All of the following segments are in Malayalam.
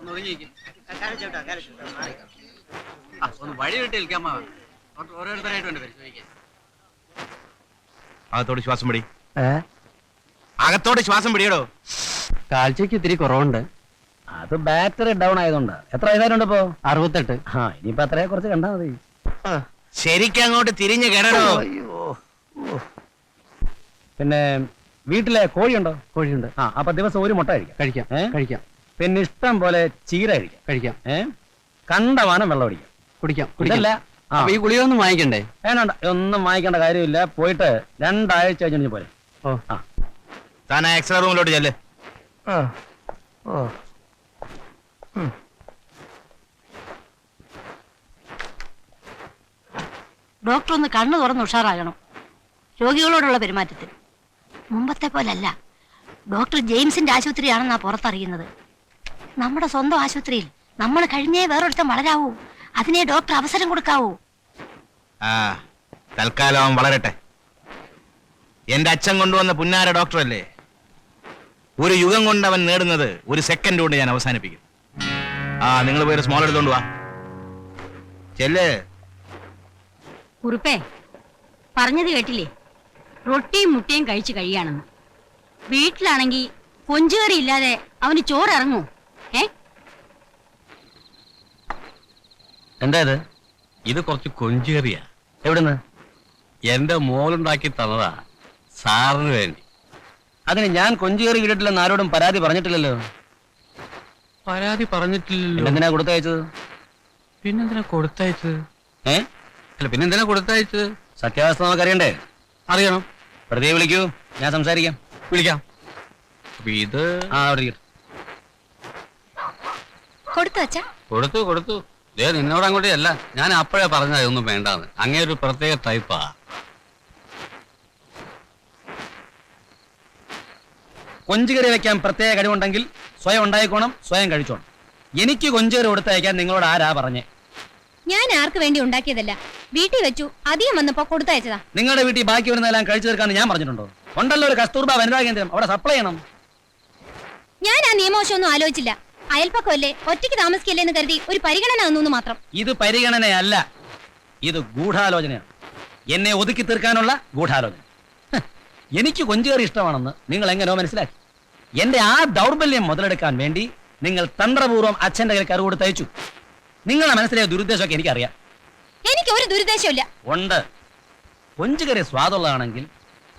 ഒന്ന് വഴി വിട്ട് നിൽക്കാമ ഓരോരുത്തരായിട്ട് വേണ്ട പരിശോധിക്കാൻ. അകത്തോട് ശ്വാസം പിടി. അകത്തോട് ശ്വാസം പിടിയടോ. കാഴ്ചക്ക് ഇത്തിരി കുറവുണ്ട്. അത് ബാറ്ററി ഡൗൺ ആയതുകൊണ്ട്. എത്ര ആയതായിട്ടുണ്ട് ഇപ്പോ? അറുപത്തെട്ട്. ആ ഇനിയിപ്പോ അത്രയെ കുറച്ച് കണ്ടാ മതി. ശരിക്കും അങ്ങോട്ട് തിരിഞ്ഞു കേടോ പിന്നെ വീട്ടിലെ കോഴിയുണ്ടോ? കോഴിയുണ്ട്. ആ അപ്പൊ ദിവസം ഒരു മുട്ട കഴിക്കാം. കഴിക്കാം കഴിക്കാം. പിന്നെ ഇഷ്ടം പോലെ ചീര കഴിക്കാം. കഴിക്കാം. ഏ? കണ്ടമാനം വെള്ളം അടിക്കാം കുടിക്കാം കുടിക്കാം. ആ. അപ്പൊ ഈ ഗുളികയൊന്നും വാങ്ങിക്കണ്ടേ? വേണ്ട ഒന്നും വാങ്ങിക്കേണ്ട കാര്യമില്ല. പോയിട്ട് രണ്ടാഴ്ച കഴിഞ്ഞു പോലെ ഓ. ആ. താൻ എക്സ്ട്രാ റൂമിലോട്ട് ചെല്ലേ. ഡോക്ടർ ഒന്ന് കണ്ണു തുറന്ന് ഉഷാറാകണം. രോഗികളോടുള്ള പെരുമാറ്റത്തിൽ. മുമ്പത്തെ പോലല്ല. ഡോക്ടർ ജെയിംസിന്റെ ആശുപത്രിയാണെന്നാ പുറത്തറിയുന്നത്. നമ്മുടെ സ്വന്തം ആശുപത്രിയിൽ. നമ്മൾ കഴിഞ്ഞേ വേറൊരുത്തം വളരാവൂ. അതിനെ ഡോക്ടർ അവസരം കൊടുക്കാവൂ. ആ തൽക്കാലം അവൻ വളരട്ടെ. എന്റെ അച്ഛൻ കൊണ്ടുവന്ന പുന്നാര ഡോക്ടർ അല്ലേ ഒരു യുഗം കൊണ്ട് അവൻ നേടുന്നത് ഒരു സെക്കൻഡ് കൊണ്ട് ഞാൻ അവസാനിപ്പിക്കും. ആ നിങ്ങൾ പോയി സ്മോൾ എടുത്തോണ്ട് വാ. ചെല്ലേ. കുറുപ്പേ പറഞ്ഞത് കേട്ടില്ലേ? റൊട്ടിയും മുട്ടയും കഴിച്ചു കഴിയാണെന്ന്. വീട്ടിലാണെങ്കിൽ കൊഞ്ചുകറി ഇല്ലാതെ അവന് ചോറ് ഇറങ്ങൂ ഏ എന്താ ഇത്? ഇത് കുറച്ച് കൊഞ്ചേറിയ. എവിടുന്ന്? എന്റെ മോളുണ്ടാക്കി തന്നതാ സാറിന് വേണ്ടി. അതിന് ഞാൻ കൊഞ്ചേറി വീട്ടിലെന്ന് ആരോടും പരാതി പറഞ്ഞിട്ടില്ലല്ലോ. പരാതി പറഞ്ഞിട്ടില്ലല്ലോ. എന്തിനാ കൊടുത്തയച്ചത്? പിന്നെന്തിനാ കൊടുത്തയച്ചത്? ഏ? അല്ല പിന്നെന്തിനാ കൊടുത്തയച്ചത്? സത്യാവസ്ഥ നമുക്കറിയണ്ടേ? അറിയണം. പ്രതിയെ വിളിക്കൂ. ഞാൻ സംസാരിക്കാം. വിളിക്കാം. അപ്പൊ ഇത് ആ അവിടെ. കൊടുത്തു കൊടുത്തു കൊടുത്തു. ദേ നിന്നോട് അങ്ങോട്ടേ അല്ല ഞാൻ അപ്പോഴേ പറഞ്ഞ ഇതൊന്നും വേണ്ടാന്ന്. അങ്ങേ ഒരു പ്രത്യേക ടൈപ്പാ കൊഞ്ചുകറി വെക്കാൻ പ്രത്യേക കഴിവുണ്ടെങ്കിൽ സ്വയം ഉണ്ടായിക്കോണം സ്വയം കഴിച്ചോണം. എനിക്ക് കൊഞ്ചുകറി കൊടുത്തയക്കാൻ നിങ്ങളോട് ആരാ പറഞ്ഞേ? ഞാൻ ആർക്ക് വേണ്ടി ഉണ്ടാക്കിയതല്ല. വീട്ടിൽ വെച്ചു അധികം വന്നപ്പോ കൊടുത്തയച്ചതാ. നിങ്ങളുടെ വീട്ടിൽ ബാക്കി വരുന്നതെല്ലാം കഴിച്ചു തീർക്കാന്ന് ഞാൻ പറഞ്ഞിട്ടുണ്ടോ? ഉണ്ടല്ലോ ഒരു കസ്തൂർബ വനിതാ കേന്ദ്രം. അവിടെ സപ്ലൈ ചെയ്യണം. ഞാൻ ആ നിയമവശമൊന്നും ആലോചിച്ചില്ല. അയൽപ്പക്കമല്ലേ ഒറ്റയ്ക്ക് താമസിക്കല്ലേ എന്ന് കരുതി ഒരു പരിഗണന തന്നു മാത്രം. ഇത് പരിഗണനയല്ല. ഇത് ഗൂഢാലോചനയാണ് എന്നെ ഒതുക്കി തീർക്കാനുള്ള ഗൂഢാലോചന. എനിക്ക് കൊഞ്ചേറി ഇഷ്ടമാണെന്ന് നിങ്ങൾ എങ്ങനെയോ മനസ്സിലാക്കി. എന്റെ ആ ദൗർബല്യം മുതലെടുക്കാൻ വേണ്ടി നിങ്ങൾ തന്ത്രപൂർവം അച്ഛന്റെ കയ്യിൽ കറു കൊടുത്ത് അയച്ചു. നിങ്ങളുടെ മനസ്സിലെ ദുരുദ്ദേശമൊക്കെ എനിക്കറിയാം. എനിക്ക് ഒരു ദുരുദ്ദേശമില്ല ഉണ്ട്. കൊഞ്ചുകറി സ്വാദുള്ളതാണെങ്കിൽ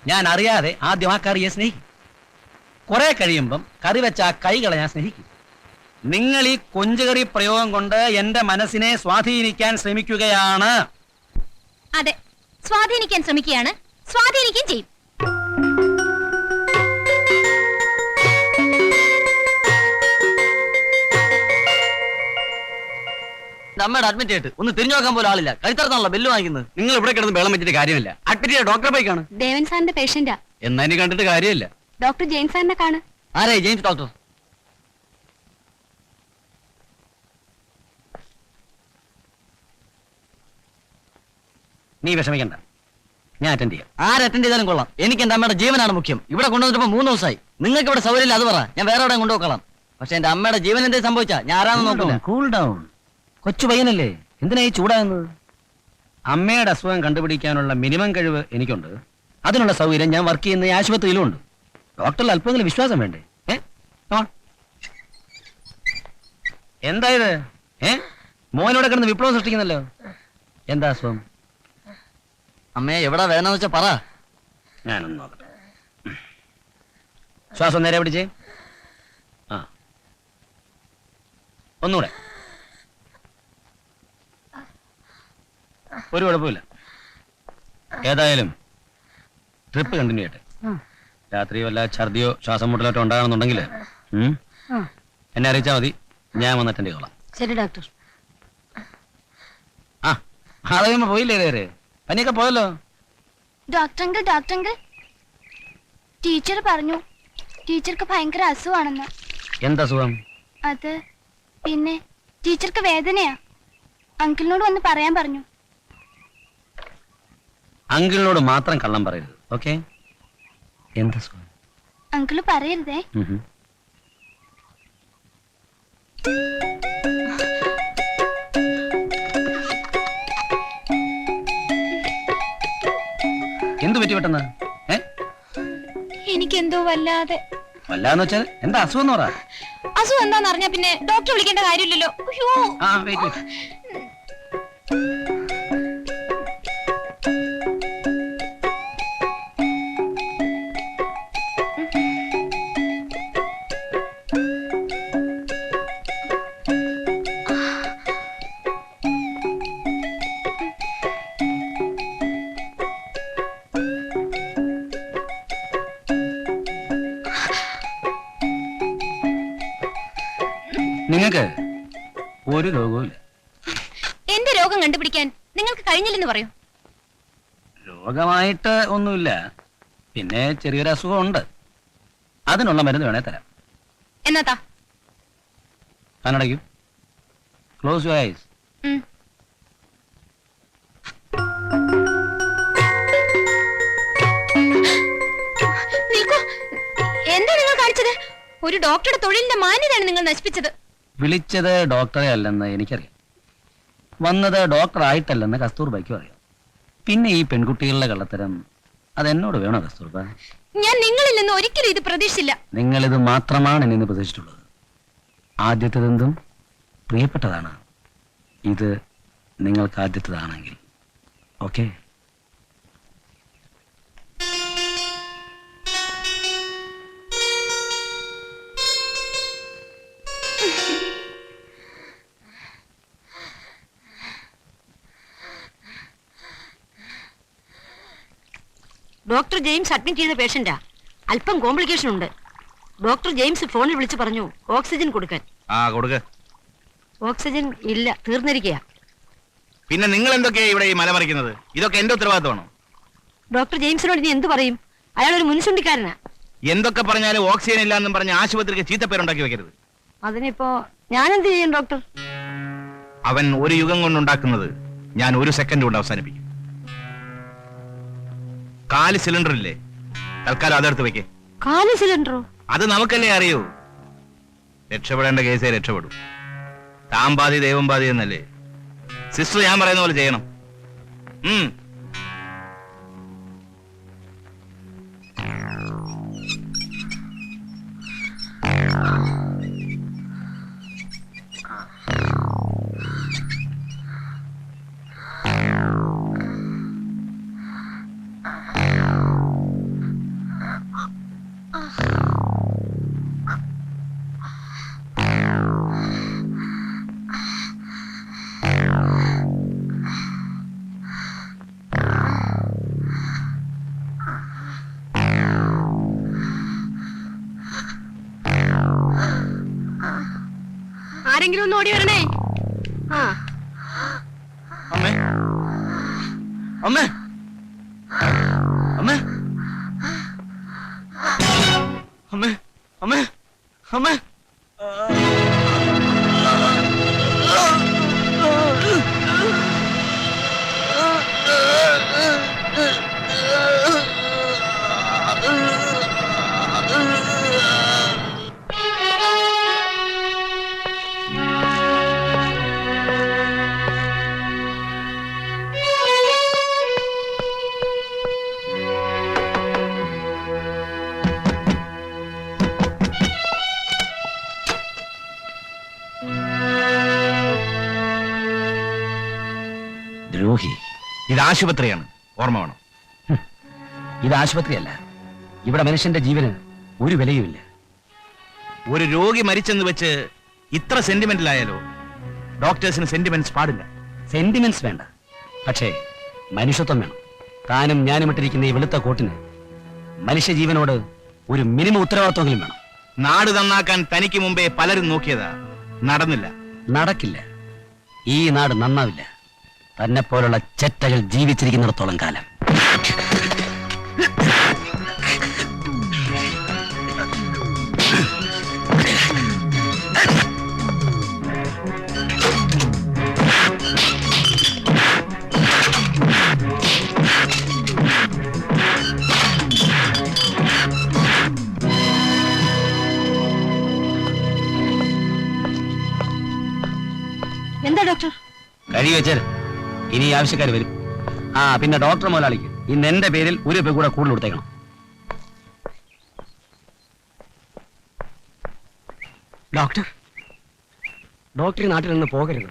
ഞാൻ അറിയാതെ ആദ്യം ആ കറിയെ സ്നേഹിക്കും. കുറെ കഴിയുമ്പം കറി വെച്ച ആ കൈകളെ ഞാൻ സ്നേഹിക്കും. നിങ്ങൾ ഈ കൊഞ്ചുകറി പ്രയോഗം കൊണ്ട് എന്റെ മനസ്സിനെ സ്വാധീനിക്കാൻ ശ്രമിക്കുകയാണ്. അതെ സ്വാധീനിക്കാൻ ശ്രമിക്കുകയാണ്. സ്വാധീനിക്കുകയും ചെയ്യും. അമ്മയുടെ അഡ്മിറ്റ് ആയിട്ട് ഒന്ന് തിരിഞ്ഞു നോക്കാൻ പോലും ആളില്ല. കഴുത്തറന്നാണല്ലോ ബെല്ല് വാങ്ങിക്കുന്നത്. നിങ്ങൾ ഇവിടെ കിടന്ന് വെള്ളം വെച്ചിട്ട് കാര്യമില്ല. അഡ്മിറ്റ് ചെയ്ത ഡോക്ടറെ പോയി കാണും. ദേവൻ സാറിന്റെ പേഷ്യന്റാ എന്നാ ഇനി കണ്ടിട്ട് കാര്യമില്ല. ഡോക്ടർ ജെയിൻ സാറിനെ കാണ്. ആരേ ജെയിംസ് ഡോക്ടർ. നീ വിഷമിക്കണ്ട. ഞാൻ അറ്റൻഡ് ചെയ്യാം. ആര് അറ്റൻഡ് ചെയ്താലും കൊള്ളാം. എനിക്ക് എന്റെ അമ്മയുടെ ജീവനാണ് മുഖ്യം. ഇവിടെ കൊണ്ടുവന്നിട്ട് മൂന്ന് ദിവസമായി. നിങ്ങൾക്ക് ഇവിടെ സൗകര്യം അത് പറ. ഞാൻ വേറെ എവിടെ കൊണ്ടുപോക്കണം പക്ഷെ എന്റെ അമ്മയുടെ ജീവൻ എന്തേ സംഭവിച്ചാ? ഞാൻ ആരാന്ന് നോക്കില്ല. കൂൾ ഡൗൺ കൊച്ചു പയ്യനല്ലേ? എന്തിനാ ഈ ചൂടാകുന്നത്? അമ്മയുടെ അസുഖം കണ്ടുപിടിക്കാനുള്ള മിനിമം കഴിവ് എനിക്കുണ്ട്. അതിനുള്ള സൗകര്യം ഞാൻ വർക്ക് ചെയ്യുന്ന ഈ ആശുപത്രിയിലും ഉണ്ട്. ഡോക്ടറിൽ അല്പമെങ്കിലും വിശ്വാസം വേണ്ടേ? ഏ? Come എന്താ ഇത്? ഏ? മോനോടെ കിടന്ന് വിപ്ലവം സൃഷ്ടിക്കുന്നല്ലോ. എന്താ അസുഖം? അമ്മയെ എവിടെ വേദന വെച്ചാ പറ. ഞാനൊന്ന് നോക്കട്ടെ. ശ്വാസം നേരെ പിടിച്ചേ. ആ. ഒന്നുകൂടെ ഒരു കുഴപ്പമില്ല ഏതായാലും ട്രിപ്പ് കണ്ടിന്യൂ ചെയ്യട്ടെ. രാത്രി വല്ല ഛർദിയോ ശ്വാസം മുട്ടലോട്ടോ ഉണ്ടാകണമെന്നുണ്ടെങ്കിൽ എന്നെ അറിയിച്ചാൽ മതി. ഞാൻ വന്ന് അറ്റൻഡ് ചെയ്തോളാം. ശരി ഡോക്ടർ ആ. അത് പോയില്ലേ ഇതേവരെ? പനിയൊക്കെ പോയല്ലോ? Doctor uncle doctor uncle teacher പറഞ്ഞു ടീച്ചർക്ക് ഭയങ്കര അസുഖമാണെന്ന്. എന്താ സുഖം അത് പിന്നെ ടീച്ചർക്ക് വേദനയാ. അങ്കിളിനോട് വന്ന് പറയാൻ പറഞ്ഞു. അങ്കിളിനോട് മാത്രം കള്ളം പറയരുത് ഓക്കെ? എന്താ സുഖം അങ്കിൾ പറയരുതേ. ഉം. പെട്ടെന്ന്. എനിക്കെന്തോ വല്ലാതെ. വല്ലാന്ന് വെച്ചാൽ എന്താ അസുഖം എന്ന് പറ. അസുഖം എന്താന്ന് അറിഞ്ഞാ പിന്നെ ഡോക്ടറെ വിളിക്കേണ്ട കാര്യമില്ലല്ലോ. അയ്യോ. ആ വെയിറ്റ് നിങ്ങൾക്ക് കഴിഞ്ഞില്ലെന്ന് പറയൂ. രോഗമായിട്ട് ഒന്നുമില്ല. പിന്നെ ചെറിയൊരു അസുഖം ഉണ്ട് അതിനുള്ള മരുന്ന് വേണേ തരാം. എന്നാത്താ? കണ്ണടയ്ക്കൂ. Close you eyes. എന്താ നിങ്ങൾ കാണിച്ചത്? ഒരു ഡോക്ടറുടെ തൊഴിലിന്റെ മാന്യതയാണ് നിങ്ങൾ നശിപ്പിച്ചത്. വിളിച്ചത് ഡോക്ടറെ അല്ലെന്ന് എനിക്കറിയാം. വന്നത് ഡോക്ടർ ആയിട്ടല്ലെന്ന് കസ്തൂർബയ്ക്കും അറിയാം. പിന്നെ ഈ പെൺകുട്ടികളുടെ കള്ളത്തരം അതെന്നോട് വേണോ കസ്തൂർബ ഞാൻ നിങ്ങളിൽ നിന്ന് ഒരിക്കലും ഇത് പ്രതീക്ഷിച്ചില്ല. നിങ്ങളിത് മാത്രമാണ് എന്നെ പ്രതീക്ഷിച്ചിട്ടുള്ളത്. ആദ്യത്തേതെന്തും പ്രിയപ്പെട്ടതാണ്. ഇത് നിങ്ങൾക്ക് ആദ്യത്തേതാണെങ്കിൽ ഓക്കെ? ഡോക്ടർ ജെയിംസ് അഡ്മിറ്റ് ചെയ്ത പേഷ്യന്റാ. അല്പം കോംപ്ലിക്കേഷൻ ഉണ്ട്. ഡോക്ടർ ജെയിംസ് ഫോണിൽ വിളിച്ചു പറഞ്ഞു ഓക്സിജൻ കൊടുക്കാൻ. ആ കൊടുക്ക. ഓക്സിജൻ ഇല്ല തീർന്നിരിക്കുക പിന്നെ നിങ്ങൾ എന്തൊക്കെയാ ഇവിടെ ഈ മലമറിക്കുന്നത് ഇതൊക്കെ എന്റെ ഉത്തരവാദിത്തമാണോ ഡോക്ടർ ജെയിംസിനോട് ഇനി എന്ത് പറയും? അയാൾ ഒരു മുൻസുണ്ടിക്കാരനാ. എന്തൊക്കെ പറഞ്ഞാലും ഓക്സിജൻ ഇല്ലാന്നും പറഞ്ഞ് ആശുപത്രിക്ക് ചീത്തപ്പേരുണ്ടാക്കി വെക്കരുത്. അതിനിപ്പോ ഞാൻ എന്ത് ചെയ്യും ഡോക്ടർ? അവൻ ഒരു യുഗം കൊണ്ടുണ്ടാക്കുന്നത് ഞാൻ ഒരു സെക്കൻഡ് കൊണ്ട് അവസാനിപ്പിക്കും. കാൽ സിലിണ്ടർ ഇല്ലേ തൽക്കാലം അതെടുത്ത് വെക്കേ. കാൽ സിലിണ്ടറോ? അത് നമുക്കല്ലേ അറിയൂ. രക്ഷപ്പെടേണ്ട കേസേ രക്ഷപ്പെടൂ. താൻ ബാധി ദൈവം ബാധി എന്നല്ലേ? സിസ്റ്റർ ഞാൻ പറയുന്ന പോലെ ചെയ്യണം. ഉം. ആരെങ്കിലും ഒന്ന് ഓടി വരണേ. ആ. അമ്മേ. അമ്മേ. അമ്മേ. അമ്മേ. അമ്മേ. അമ്മേ. ആശുപത്രിയാണ്. ഓർമ്മ വേണം. ഇത് ആശുപത്രിയല്ല. ഇവിടെ മനുഷ്യന്റെ ജീവന് ഒരു വിലയുമില്ല ഒരു രോഗി മരിച്ചെന്ന് വെച്ച് ഇത്ര സെന്റിമെന്റിലായാലോ ഡോക്ടേഴ്സിന് സെന്റിമെന്റ്സ് പാടില്ല. സെന്റിമെന്റ്സ് വേണ്ട. പക്ഷേ മനുഷ്യത്വം വേണം. താനും ഞാനും ഇട്ടിരിക്കുന്ന ഈ വെളുത്ത കോട്ടിന് മനുഷ്യജീവനോട് ഒരു മിനിമം ഉത്തരവാദിത്വമെങ്കിലും വേണം. നാട് നന്നാക്കാൻ തനിക്ക് മുമ്പേ പലരും നോക്കിയതാ. നടന്നില്ല. നടക്കില്ല. ഈ നാട് നന്നാവില്ല. തന്നെ ചെറ്റകൾ ജീവിച്ചിരിക്കുന്നിടത്തോളം കാലം. ഇനി ആവശ്യക്കാർ വരും. ആ പിന്നെ ഡോക്ടർ മുതലാളിക്ക് ഇന്ന് എന്റെ പേരിൽ ഒരു രൂപ കൂടെ കൂടുതൽ കൊടുത്തേക്കണം. ഡോക്ടർ ഡോക്ടർ ഈ നാട്ടിൽ നിന്ന് പോകരുത്.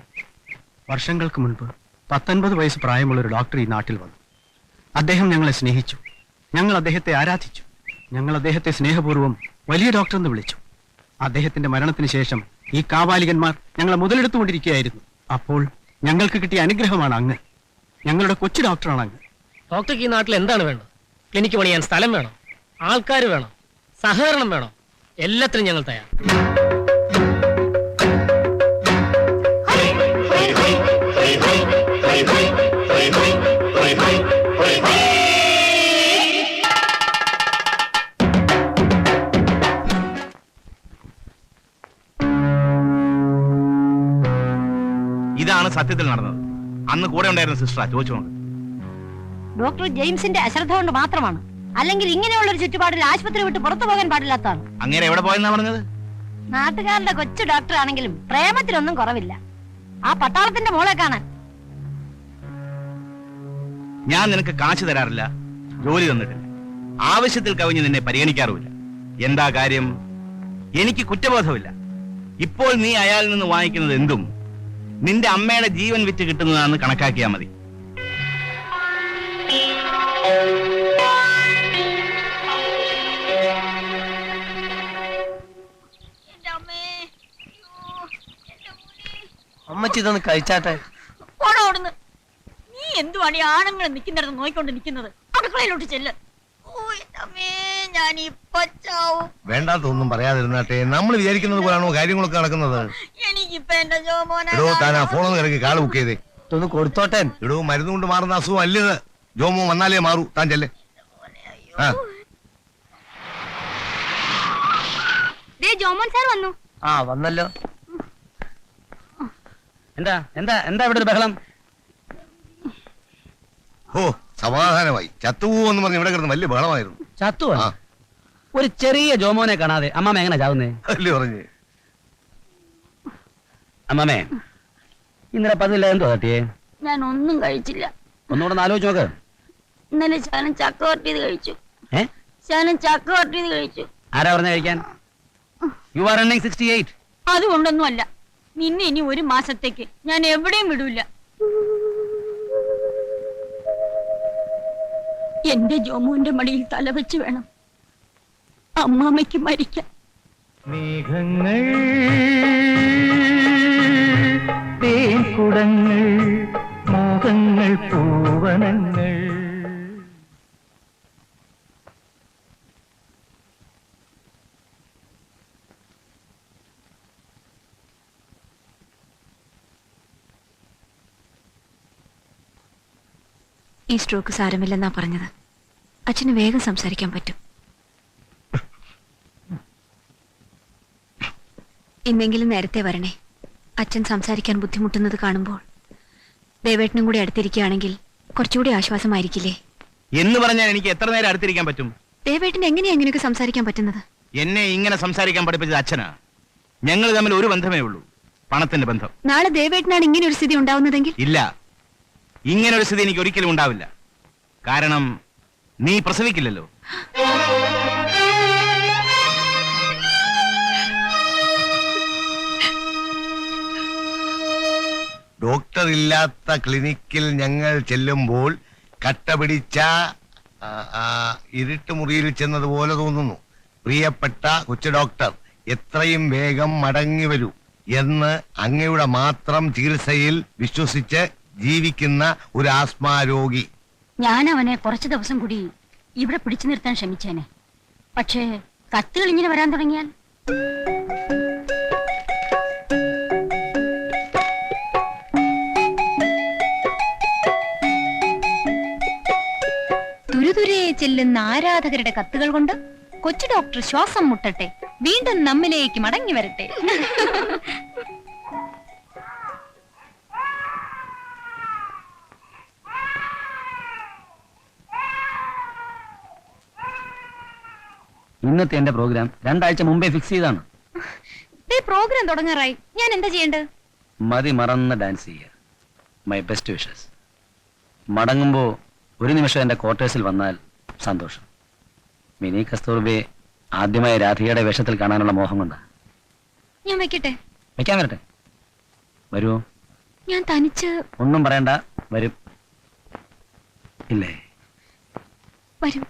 വർഷങ്ങൾക്ക് മുൻപ് പത്തൊൻപത് വയസ്സ് പ്രായമുള്ള ഒരു ഡോക്ടർ ഈ നാട്ടിൽ വന്നു. അദ്ദേഹം ഞങ്ങളെ സ്നേഹിച്ചു. ഞങ്ങൾ അദ്ദേഹത്തെ ആരാധിച്ചു. ഞങ്ങൾ അദ്ദേഹത്തെ സ്നേഹപൂർവം വലിയ ഡോക്ടർ എന്ന് വിളിച്ചു. അദ്ദേഹത്തിന്റെ മരണത്തിന് ശേഷം ഈ കാവാലികന്മാർ ഞങ്ങളെ മുതലെടുത്തുകൊണ്ടിരിക്കുകയായിരുന്നു. അപ്പോൾ ഞങ്ങൾക്ക് കിട്ടിയ അനുഗ്രഹമാണ് അങ്ങ് ഞങ്ങളുടെ കൊച്ചു ഡോക്ടറാണ് അങ്ങ് ഡോക്ടർക്ക് ഈ നാട്ടിൽ എന്താണ് വേണ്ടത് ക്ലിനിക്ക് പണിയാൻ സ്ഥലം വേണം ആൾക്കാർ വേണം സഹകരണം വേണം എല്ലാത്തിനും ഞങ്ങൾ തയ്യാർ ഇതാണ് സത്യത്തിൽ നടന്നത്. അന്ന് കൂടെ ഉണ്ടായിരുന്ന സിസ്റ്ററാ ചോദിച്ചോണ്ട് ഡോക്ടർ ജെയിംസിന്റെ അശ്രദ്ധ കൊണ്ട് മാത്രമാണ്. അല്ലെങ്കിൽ ഇങ്ങനെയുള്ള ഒരു ചുറ്റുപാടിൽ ആശുപത്രി വിട്ട് പുറത്തു പോകാൻ പാടില്ലാത്തതാണ്. അങ്ങനെ എവിടെ പോയെന്നാ പറഞ്ഞത്? നാട്ടുകാരുടെ കൊച്ചു ഡോക്ടർ ആണെങ്കിലും പ്രേമത്തിനൊന്നും കുറവില്ല. ആ പട്ടാളത്തിന്റെ മോളെ കാണാൻ. ഞാൻ നിനക്ക് കാശ് തരാറില്ല. ജോലി തന്നിട്ടില്ല. ആവശ്യത്തിൽ കവിഞ്ഞ് നിന്നെ പരിഗണിക്കാറുമില്ല. എന്താ കാര്യം? എനിക്ക് കുറ്റബോധമില്ല. ഇപ്പോൾ നീ അയാളിൽ നിന്ന് വാങ്ങിക്കുന്നത് എന്തും? നിന്റെ അമ്മയുടെ ജീവൻ വിറ്റ് കിട്ടുന്നതാണെന്ന് കണക്കാക്കിയാൽ മതി. അമ്മച്ചി ഇതൊന്ന് കഴിച്ചാട്ടെ. നീ എന്തുവാണ് ഈ ആണുങ്ങൾ നിൽക്കുന്നിടത്ത് നോയിക്കൊണ്ട് നിൽക്കുന്നത്? അടുക്കളയിലോട്ട് ചെല്ല്. ഞാൻ ഇപ്പൊ ചാവും വേണ്ടാത്തൊന്നും പറയാതിരുന്നാട്ടെ. നമ്മൾ വിചാരിക്കുന്നത് പോലാണോ കാര്യങ്ങളൊക്കെ നടക്കുന്നത്? എനിക്കിപ്പൊ എന്റെ ജോമോനെ എടോ താൻ ആ ഫോണൊന്ന് കിടക്കി കാൽ ബുക്ക് ചെയ്തേ. ഒന്ന് കൊടുത്തോട്ടെ. എടോ മരുന്ന് കൊണ്ട് മാറുന്ന അസുഖം അല്ലത് ജോമോ വന്നാലേ മാറൂ. താൻ ചെല്ലേ. ആ. ദേ ജോമോൻ സാർ വന്നു. ആ വന്നല്ലോ. എന്താ എന്താ എന്താ ഇവിടെ ഒരു ബഹളം? ഓ സമാധാനമായി. ചത്തുപോകുമെന്ന് പറഞ്ഞ് ഇവിടെ കിടന്ന് വലിയ ബഹളമായിരുന്നു. ചത്തു ആ. ഒരു ചെറിയ ജോമോനെ കാണാതെ അമ്മാമ എങ്ങനെ ചാവുന്നേ? അല്ലേ പറഞ്ഞു? അമ്മാമേ ഇന്നലെ പതില്ല എന്തോ തട്ടിയേ? ഞാൻ ഒന്നും കഴിച്ചില്ല. ഒന്നുകൂടെ ഒന്ന് ആലോചിച്ച് നോക്ക്. ഇന്നലെ ശാനം ചക്ക വരട്ടിയത് കഴിച്ചു. ഏ? ശാനം ചക്ക വരട്ടിയത് കഴിച്ചു. ആരാ പറഞ്ഞ കഴിക്കാൻ? You are running sixty eight അതുകൊണ്ടൊന്നും അല്ല നിന്നെ ഇനി ഒരു മാസത്തേക്ക് ഞാൻ എവിടെയും വിടൂല. എന്റെ ജോമോന്റെ മടിയിൽ തല തലവെച്ച് വേണം. അമ്മാമ്മയ്ക്ക് മരിക്കാം. മേഘങ്ങൾ തേൻകുടങ്ങൾ മോഹങ്ങൾ പൂവനങ്ങൾ. ഈ സ്ട്രോക്ക് സാരമില്ലെന്നാ പറഞ്ഞത്. അച്ഛന് വേഗം സംസാരിക്കാൻ പറ്റും. ഇന്നെങ്കിലും നേരത്തെ വരണേ. അച്ഛൻ സംസാരിക്കാൻ ബുദ്ധിമുട്ടുന്നത് കാണുമ്പോൾ. ദേവേട്ടനും കൂടി അടുത്തിരിക്കുകയാണെങ്കിൽ കുറച്ചുകൂടി ആശ്വാസമായിരിക്കില്ലേ? എന്ന് പറഞ്ഞാൽ എനിക്ക് എത്ര നേരം അടുത്തിരിക്കാൻ പറ്റും? ദേവേട്ടന് എങ്ങനെയാ ഇങ്ങനെയൊക്കെ സംസാരിക്കാൻ പറ്റുന്നത്? എന്നെ ഇങ്ങനെ സംസാരിക്കാൻ പഠിപ്പിച്ചത് അച്ഛനാ. ഞങ്ങൾ തമ്മിൽ ഒരു ബന്ധമേ ഉള്ളൂ. പണത്തിന്റെ ബന്ധം. നാളെ ദേവേട്ടനാണ് ഇങ്ങനെ ഒരു സ്ഥിതി ഉണ്ടാവുന്നതെങ്കിൽ? ഇല്ല. ഇങ്ങനെ ഒരു സ്ഥിതി എനിക്ക് ഒരിക്കലും ഉണ്ടാവില്ല. കാരണം നീ പ്രസവിക്കില്ലല്ലോ. ഡോക്ടർ ഇല്ലാത്ത ക്ലിനിക്കിൽ ഞങ്ങൾ ചെല്ലുമ്പോൾ കട്ട പിടിച്ച ആ, ആ, ഇരുട്ട് മുറിയിൽ ചെന്നതുപോലെ തോന്നുന്നു. പ്രിയപ്പെട്ട കൊച്ചു ഡോക്ടർ എത്രയും വേഗം മടങ്ങി വരൂ എന്ന് അങ്ങയുടെ മാത്രം ചികിത്സയിൽ വിശ്വസിച്ച് ജീവിക്കുന്ന ഒരു ആസ്മാ രോഗി ഞാൻ അവനെ കുറച്ചു ദിവസം കൂടി ഇവിടെ പിടിച്ചു നിർത്താൻ ശ്രമിച്ചേനെ. പക്ഷേ കത്തുകൾ ഇങ്ങനെ വരാൻ തുടങ്ങിയാൽ? തുരുതുരെ ചെല്ലുന്ന ആരാധകരുടെ കത്തുകൾ കൊണ്ട് കൊച്ചു ഡോക്ടർ ശ്വാസം മുട്ടട്ടെ. വീണ്ടും നമ്മിലേക്ക് മടങ്ങി വരട്ടെ. ഇന്നത്തെ എന്റെ പ്രോഗ്രാം രണ്ടാഴ്ച മുമ്പേ ഫിക്സ് ചെയ്താണ്. പ്രോഗ്രാം തുടങ്ങാറായി. ഞാൻ എന്താ ചെയ്യേണ്ടത്? മതി മറന്ന് ഡാൻസ് ചെയ്യുക. മൈ ബെസ്റ്റ് വിഷസ് മടങ്ങുമ്പോൾ ഒരു നിമിഷം എന്റെ ക്വാർട്ടേഴ്സിൽ വന്നാൽ സന്തോഷം. മിനി കസ്തൂർബയെ ആദ്യമായി രാധികയുടെ വേഷത്തിൽ കാണാനുള്ള മോഹം കൊണ്ടാ. ഞാൻ വെക്കട്ടെ? വെക്കാൻ വരട്ടെ? വരൂ. ഞാൻ തനിച്ച് ഒന്നും പറയണ്ട. വരും. ഇല്ലേ? വരും.